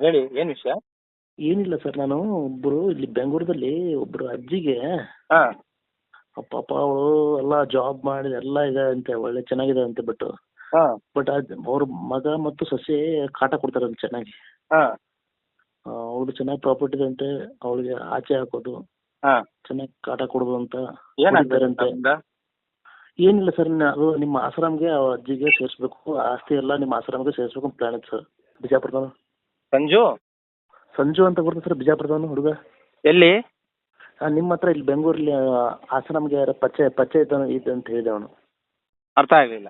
ಹೇಳಿ ಏನ್ ವಿಷಯ? ಏನಿಲ್ಲ ಸರ್ ನಾನು ಒಬ್ರು ಇಲ್ಲಿ ಬೆಂಗಳೂರದಲ್ಲಿ ಒಬ್ರು ಅಜ್ಜಿಗೆ ಅಪ್ಪ ಪಾಪ ಅವಳು ಎಲ್ಲ ಜಾಬ್ ಮಾಡಿದ ಎಲ್ಲ ಇದೆ ಅಂತೆ ಒಳ್ಳೆ ಚೆನ್ನಾಗಿದೆ ಅಂತೆ ಬಟ್ ಹಾಂ. ಬಟ್ ಅವ್ರ ಮಗ ಮತ್ತು ಸೊಸೆ ಕಾಟ ಕೊಡ್ತಾರಂತೆ ಚೆನ್ನಾಗಿ. ಹಾಂ. ಅವಳು ಚೆನ್ನಾಗಿ ಪ್ರಾಪರ್ಟಿ ಇದೆ ಅಂತೆ ಅವಳಿಗೆ ಆಚೆ ಹಾಕೋದು. ಹಾಂ. ಚೆನ್ನಾಗಿ ಕಾಟ ಕೊಡೋದು ಅಂತ ಏನಾಗ್ತಾರಂತೆ ಹೊಡಿತಾರಂತೆ. ಏನಿಲ್ಲ ಸರ್ ಅದು ನಿಮ್ಮ ಆಶ್ರಮ್ಗೆ ಅಜ್ಜಿಗೆ ಸೇರಿಸ್ಬೇಕು ಆಸ್ತಿ ಎಲ್ಲ ನಿಮ್ಮ ಆಶ್ರಮ್ಗೆ ಸೇರಿಸ್ಬೇಕು ಅಂತ ಪ್ಲಾನ್ ಇತ್ತು ಸರ್ ಬಿಜಾಪುರದವನು ಸಂಜು? ಸಂಜು ಅಂತ ಬರ್ತದೆ ಸರ್ ಬಿಜಾಪುರದವನು ಹುಡುಗ. ಎಲ್ಲಿ? ಆ, ನಿಮ್ಮ ಹತ್ರ ಇಲ್ಲಿ ಬೆಂಗಳೂರಲ್ಲಿ ಆಶ್ರಮ್ಗೆ ಯಾರ ಪರಿಚಯ ಪರಿಚಯ ಇದ್ದಾನೆ ಇದೆ ಅಂತ ಹೇಳಿದೆ ಅವನು ಅರ್ಥ ಆಗಲಿಲ್ಲ.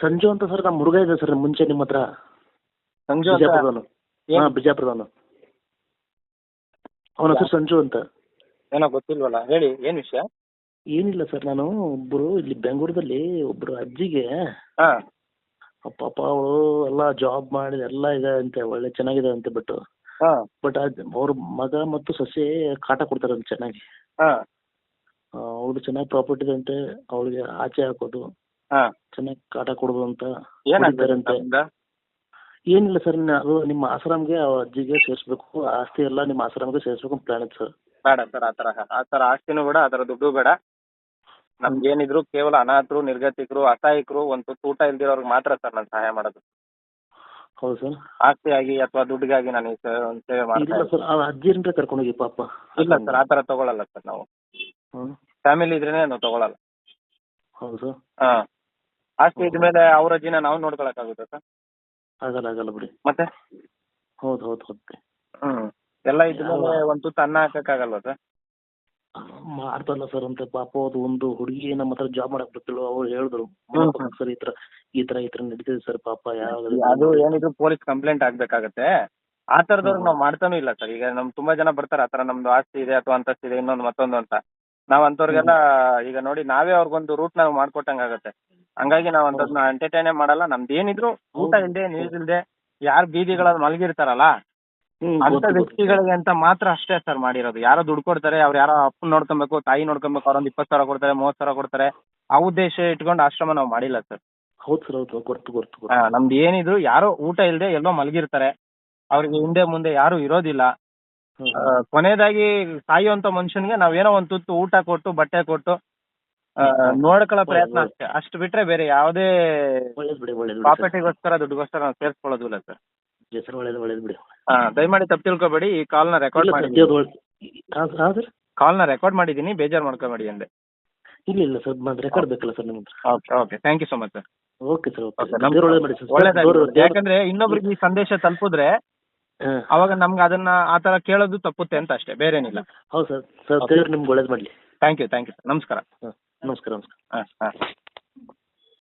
ಸಂಜು ಅಂತ ಸರ್ ನಮ್ಮ ಹುಡುಗ ಇದೆ ಸರ್ ಮುಂಚೆ ನಿಮ್ಮ ಹತ್ರ. ಸಂಜು ಅಂತ ಬಿಜಾಪುರದವನು. ಏನ್- ಹಾಂ ಬಿಜಾಪುರದವನು. ಅವನ ಹೆಸರು ಸಂಜು ಅಂತ. ಏನೋ ಗೊತ್ತಿಲ್ವಲ್ಲ ಹೇಳಿ ಏನ್ ವಿಷಯ? ಏನಿಲ್ಲ ಸರ್ ನಾನು ಒಬ್ಬರು ಇಲ್ಲಿ ಬೆಂಗಳೂರದಲ್ಲಿ ಒಬ್ರು ಅಜ್ಜಿಗೆ ಹಾಂ. ಪಾಪ ಅವಳು ಎಲ್ಲ ಜಾಬ್ ಮಾಡಿ ಎಲ್ಲ ಇದೆ ಅಂತೆ ಒಳ್ಳೆ ಚೆನ್ನಾಗಿದೆ ಅಂತೆ ಬಟ್ ಹಾಂ. ಬಟ್ ಅವ್ರ ಮಗ ಮತ್ತು ಸೊಸೆ ಕಾಟ ಕೊಡ್ತಾರಂತೆ ಚೆನ್ನಾಗಿ. ಅವ್ಳು ಅವಳು ಚೆನ್ನಾಗಿ ಪ್ರಾಪರ್ಟಿ ಇದೆ ಅಂತೆ ಅವಳಿಗೆ ಆಚೆ ಹಾಕೋದು. ಹಾಂ. ಚೆನ್ನಾಗಿ ಕಾಟ ಕೊಡೋದು ಅಂತ ಏನಾಗ್ತದೆ ಅಂತ? ಏನಿಲ್ಲ ಸರ್ ಅದು ನಿಮ್ಮ ಆಶ್ರಮ್ಗೆ ಆ ಅಜ್ಜಿಗೆ ಸೇರಿಸ್ಬೇಕು ಆಸ್ತಿ ಎಲ್ಲ ನಿಮ್ಮ ಆಶ್ರಮ್ಗೆ ಸೇರಿಸ್ಬೇಕು ಪ್ಲಾನ್ ಇತ್ತು ಸರ್. ಬೇಡ ಸರ್ ಆ ತರ ಆ ತರ ಆಸ್ತಿನೂ ಬೇಡ ಆ ತರ ದುಡ್ಡು ಬೇಡ. ನಮ್ಗೆ ಏನಿದ್ರು ಕೇವಲ ಅನಾಥರು ನಿರ್ಗತಿಕರು ಅಸಹಾಯಕರು ಒಂದು ತುತ್ತು ಊಟ ಇಲ್ದಿರೋರ್ಗ್ ಮಾತ್ರ ಸರ್ ನಾನು ಸಹಾಯ ಮಾಡೋದು. ಹೌದು ಸರ್. ಆಸ್ತಿಯಾಗಿ ಅಥವಾ ದುಡ್ಡಿಗಾಗಿ ನಾನು ಈ ಸೇ- ಒಂದ್ ಸೇವೆ ಮಾಡ್ತೀನಿ ಇಲ್ಲ ಸರ್ ಕರ್ಕೊಂಡೋಗಿ ಪಾಪ. ಇಲ್ಲ ಸರ್ ಆ ತರ ತಗೊಳಲ್ಲ ಸರ್ ನಾವು. ಹ್ಮ್. ಫ್ಯಾಮಿಲಿ ಇದ್ರೇನೆ ನಾವು ತಗೊಳಲ್ಲ. ಹೌದು ಸರ್. ಹಾಂ. ಆಸ್ತಿ ಇದ್ಮೇಲೆ ಅವ್ರ ಅಜ್ಜಿನ ನಾವು ನೋಡ್ಕೊಳಕ್ಕಾಗುತ್ತೆ ಸರ್? ಆಗಲ್ಲ ಆಗಲ್ಲ ಬಿಡಿ. ಮತ್ತೆ? ಹೌದು ಹೌದು ಹೌದು ಹ್ಮ್. ಎಲ್ಲ ಇದ್ಮೇಲೆ ಒಂದ್ ತುತ್ತು ಅನ್ನ ಹಾಕಕ್ಕಾಗಲ್ವಾ ಸರ್? ಮಾಡ್ತಾರಲ್ಲ ಸರ್ ಅಂತ ಪಾಪ ಅದು ಒಂದು ಹುಡುಗಿ ನಮ್ಮ ಹತ್ರ ಜಾಬ್ ಮಾಡಕ್ ಬರ್ತಿಳು ಅವ್ರು ಹೇಳಿದ್ರು. ಸರ್ ಈ ತರ ಈ ತರ ಈ ತರ ನಡೀತಿದೆ ಸರ್ ಪಾಪ ಯಾವ ಅದು ಏನಿದ್ರು ಪೊಲೀಸ್ ಕಂಪ್ಲೇಂಟ್ ಆಗ್ಬೇಕಾಗತ್ತೆ. ಆ ತರದವ್ರು ನಾವ್ ಮಾಡ್ತಾನೂ ಇಲ್ಲ ಸರ್ ಈಗ ನಮ್ ತುಂಬಾ ಜನ ಬರ್ತಾರೆ ಆ ತರ ನಮ್ದು ಆಸ್ತಿ ಇದೆ ಅಥವಾ ಅಂತಸ್ತು ಇದೆ ಇನ್ನೊಂದು ಮತ್ತೊಂದು ಅಂತ. ನಾವ್ ಅಂತವ್ರಿಗೆಲ್ಲ ಈಗ ನೋಡಿ ನಾವೇ ಅವ್ರಿಗೊಂದು ರೂಟ್ ನಾವು ಮಾಡ್ಕೊಟ್ಟಂಗ ಆಗತ್ತೆ. ಹಂಗಾಗಿ ನಾವ್ ಅಂತದ್ನ ಎಂಟರ್ಟೈನೇ ಮಾಡಲ್ಲ. ನಮ್ದು ಏನಿದ್ರು ಊಟ ಇಲ್ದೆ ನೀರಿಲ್ದೆ ಯಾರು ಬೀದಿಗಳಲ್ಲಿ ಮಲಗಿರ್ತಾರಲ್ಲ ಅಂತ. ವ್ಯಕ್ತಿಗಳಿಗೆ ಅಂತ ಮಾತ್ರ ಅಷ್ಟೇ ಸರ್ ಮಾಡಿರೋದು. ಯಾರೋ ದುಡ್ಡು ಕೊಡ್ತಾರೆ ಅವ್ರು ಯಾರೋ ಅಪ್ಪನ್ ನೋಡ್ಕೊಬೇಕು ತಾಯಿ ನೋಡ್ಕೊಬೇಕು ಅವ್ರೊಂದು ಇಪ್ಪತ್ತು ಸಾವಿರ ಕೊಡ್ತಾರೆ ಮೂವತ್ತು ಸಾವಿರ ಕೊಡ್ತಾರೆ ಆ ಉದ್ದೇಶ ಇಟ್ಕೊಂಡು ಆಶ್ರಮ ನಾವು ಮಾಡಿಲ್ಲ ಸರ್ ಹೌದು ಸರ್ ಹೌದು ಗೊತ್ತು ಗೊತ್ತು ಗೊತ್ತು. ನಮ್ದು ಏನಿದ್ರು ಯಾರೋ ಊಟ ಇಲ್ಲದೆ ಎಲ್ಲೋ ಮಲಗಿರ್ತಾರೆ. ಅವ್ರಿಗೆ ಹಿಂದೆ ಮುಂದೆ ಯಾರು ಇರೋದಿಲ್ಲ. ಹ್ಮ್. ಕೊನೆಯದಾಗಿ ಸಾಯುವಂತ ಮನುಷ್ಯನ್ಗೆ ನಾವೇನೋ ಒಂದ್ ತುತ್ತು ಊಟ ಕೊಟ್ಟು ಬಟ್ಟೆ ಕೊಟ್ಟು ಆ, ನೋಡ್ಕೊಳ್ಳೋ ಪ್ರಯತ್ನ ಅಷ್ಟೇ. ಅಷ್ಟು ಬಿಟ್ರೆ ಬೇರೆ ಯಾವುದೇ ಒಳ್ಳೇದ್ ಬಿಡಿ ಒಳ್ಳೇದ್ ಬಿಡಿ ಸರ್. ಪ್ರಾಪರ್ಟಿಗೋಸ್ಕರ ದುಡ್ಡುಗೋಸ್ಕರ ನಾವು ಸೇರ್ಸ್ಕೊಳ್ಳೋದಿಲ್ಲ ಸರ್ ಸರ್ ಒಳ್ಳೇದು ಒಳ್ಳೇದು ಬಿಡಿ. ಹಾ ದಯಮಾಡಿ ತಪ್ಪು ತಿಳ್ಕೊಬೇಡಿ. ಈ ಕಾಲ್ನ ರೆಕಾರ್ಡ್ ಇಲ್ಲ ಸರ್ ಮಾಡಿ ಕಾಲ್ ಒಳ್ಳೆ ಹಾಂ ಸರ್ ಕಾಲ್ನ ರೆಕಾರ್ಡ್ ಮಾಡಿದ್ದೀನಿ ಬೇಜಾರು ಮಾಡ್ಕೊಬೇಡಿ ಅಂದೆ. ಇಲ್ಲ ಇಲ್ಲ ಸರ್ ರೆಕಾರ್ಡ್ ಬೇಕಲ್ಲ ಸರ್ ನಿಮ್ಮ ಹತ್ರ okay okay thank you so much sir okay sir okay Okay, ದೇವ್ರು ಒಳ್ಳೇದು ಮಾಡಿ ಸರ್. ಒಳ್ಳೇದಾಗಿ ದೇವ್ರು- ದೇವ್ರು- ಯಾಕಂದ್ರೆ ಇನ್ನೊಬ್ರಿಗೆ ಈ ಸಂದೇಶ ತಲುಪಿದ್ರೆ ಹಾಂ. ಅವಾಗ ನಮ್ಗೆ ಅದನ್ನ ಆ ತರ ಕೇಳೋದು ತಪ್ಪುತ್ತೆ ಅಂತ ಅಷ್ಟೇ ಬೇರೇನಿಲ್ಲ ಹೌದು ಸರ್ ಸರ್. ದೇವ್ರು ನಿಮ್ಗೆ ಒಳ್ಳೇದು ಮಾಡಲಿ. ಥ್ಯಾಂಕ್ ಯು ಥ್ಯಾಂಕ್ ಯು ನಮಸ್ಕಾರ. ಹಾಂ ನಮಸ್ಕಾರ ನಮಸ್ಕಾರ. ಹಾಂ ಹಾಂ.